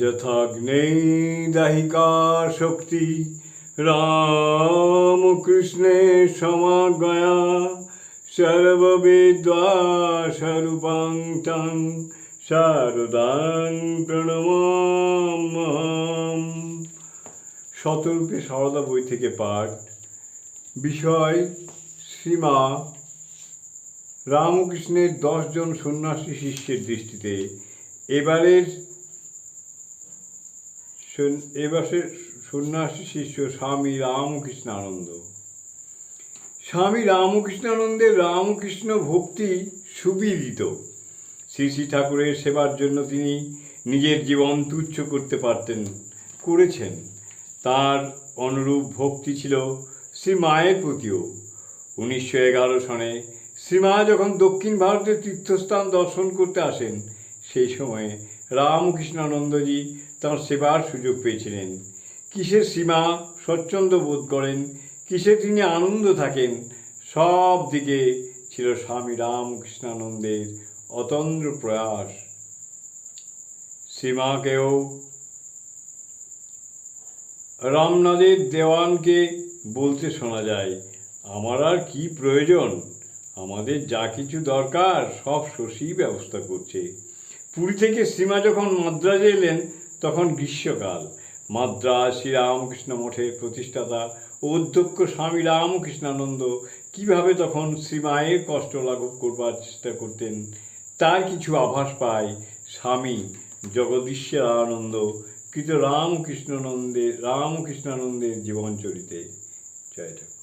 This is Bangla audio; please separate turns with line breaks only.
যথাগ্নেই দাহিকা শক্তি রামকৃষ্ণে সমাগয়া সর্ববিদ্বাস্বরূপাং তং শারদাং প্রণমাম। শতরূপে সারদা বই থেকে পাঠ। বিষয় শ্রীমা রামকৃষ্ণের দশজন সন্ন্যাসী শিষ্যের দৃষ্টিতে এবারের এবারের সন্ন্যাসী শিষ্য স্বামী রামকৃষ্ণানন্দ। স্বামী রামকৃষ্ণানন্দের রামকৃষ্ণ ভক্তি সুবিদিত। শ্রী শ্রী ঠাকুরের সেবার জন্য তিনি নিজের জীবন তুচ্ছ করতে পারতেন, করেছেন। তার অনুরূপ ভক্তি ছিল শ্রী মায়ের প্রতিও। উনিশশো এগারো সনে শ্রীমা যখন দক্ষিণ ভারতের তীর্থস্থান দর্শন করতে আসেন, সেই সময়ে রামকৃষ্ণানন্দজি তাঁর সেবার সুযোগ পেয়েছিলেন। কিসের সীমা স্বচ্ছন্দ বোধ করেন কিসে তিনি আনন্দ থাকেন, সব দিকে ছিল স্বামী রামকৃষ্ণানন্দের অতন্দ্র প্রয়াস। সীমাকেও রামনাথের দেওয়ানকে বলতে শোনা যায়, আমার আর কি প্রয়োজন? আমাদের যা কিছু দরকার সব শশী ব্যবস্থা করছে। পুরী থেকে সীমা যখন মাদ্রাজে এলেন, তখন গ্রীষ্মকাল। মাদ্রাজ, শ্রীরামকৃষ্ণ মঠের প্রতিষ্ঠাতা ও অধ্যক্ষ স্বামী রামকৃষ্ণানন্দ কীভাবে তখন শ্রীমায়ের কষ্ট লাঘব করবার চেষ্টা করতেন, তার কিছু আভাস পায় স্বামী জগদীশ্বর আনন্দ কৃত রামকৃষ্ণানন্দের রামকৃষ্ণানন্দের জীবনচরিতে। জয় ঠাকুর।